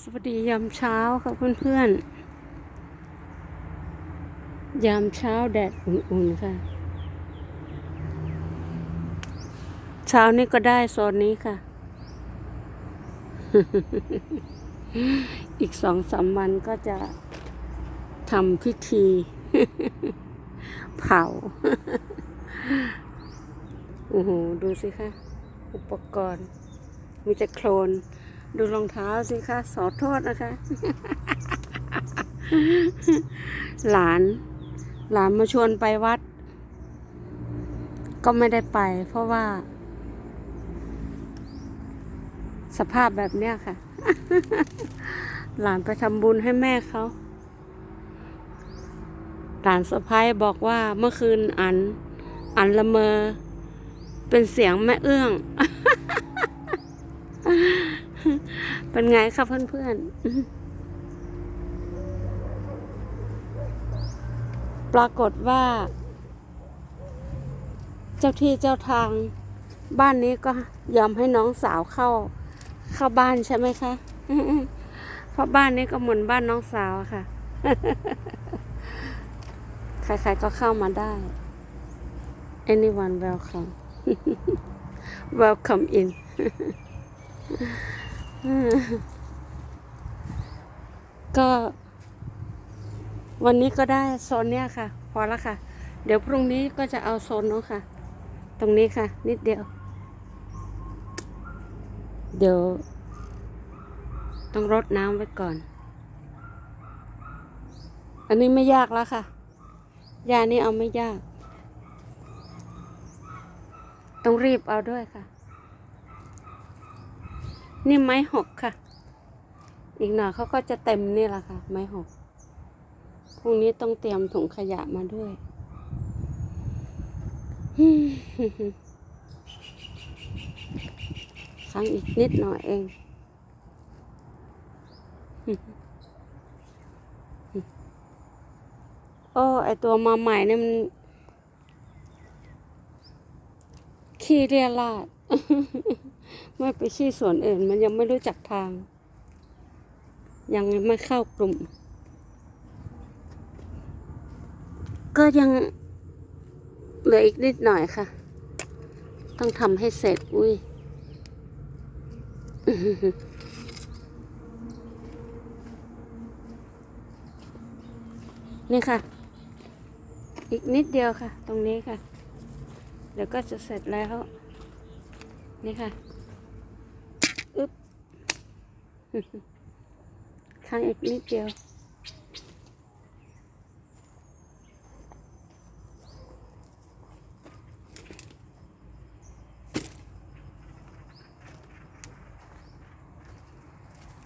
สวัสดียามเช้าค่ะเพื่อนๆ ยามเช้าแดดอุ่นๆค่ะ เช้านี้ก็ได้โซนนี้ค่ะ อีกสองสามวันก็จะทำพิธี เผา โอ้โห ดูสิคะ อุปกรณ์ มีแต่โคลน ดูรองเท้าสิคะสอโทษนะคะ หลาน หลานมาชวนไปวัด ก็ไม่ได้ไป เพราะว่า สภาพแบบเนี้ยค่ะ หลานไปทำบุญให้แม่เขาหลานสะพ้ายบอกว่าเมื่อคืนอัน อันละเมอ เป็นเสียงแม่เอื้อง เป็นไงคะเพื่อนๆ ปรากฏว่า เจ้าที่เจ้าทาง บ้านนี้ก็ยอมให้น้องสาวเข้า เข้าบ้านใช่ไหมคะ เพราะบ้านนี้ก็เหมือนบ้านน้องสาวอะค่ะ ใครๆก็เข้ามาได้ anyone welcome welcome in ก็ วันนี้ก็ได้โซนเนี้ยค่ะ พอแล้วค่ะ เดี๋ยวพรุ่งนี้ก็จะเอาโซนนู้นค่ะ ตรงนี้ค่ะ นิดเดียว เดี๋ยว ต้องรดน้ำไว้ก่อน อันนี้ไม่ยากแล้วค่ะ ยานี้เอาไม่ยาก ต้องรีบเอาด้วยค่ะ นี่ไม้หกค่ะ อีกหน่อยเขาก็จะเต็มนี่แหละค่ะ ไม้หกพรุ่งนี้ต้องเตรียมถุงขยะมาด้วย ครั้งอีกนิดหน่อยเองโอ้ไอตัวมาใหม่เนี่ยมัน ขี้เรียราดไม่ไปขี้สวนอื่น มันยังไม่รู้จักทาง ยังไม่เข้ากลุ่ม ก็ยังเหลืออีกนิดหน่อยค่ะ ต้องทำให้เสร็จ อุ้ยนี่ค่ะ อีกนิดเดียวค่ะ ตรงนี้ค่ะ เดี๋ยวก็จะเสร็จแล้ว นี่ค่ะ อึ๊บข้างอีกนิดเดียว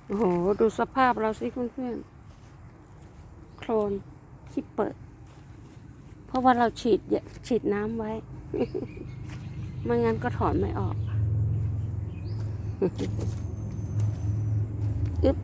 โอ้โห ดูสภาพเราสิเพื่อนๆ โคลนที่เปิด ราะว่าเราฉีดฉีดน้ำไว้ ไม่งั้นก็ถอนไม่ออกอึ๊บ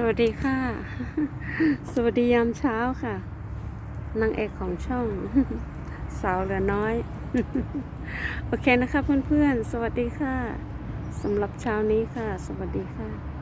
สวัสดีค่ะ สวัสดียามเช้าค่ะ นางเอกของช่อง สาวเหลือน้อย โอเคนะคะเพื่อนๆ สวัสดีค่ะสำหรับเช้านี้ค่ะ สวัสดีค่ะ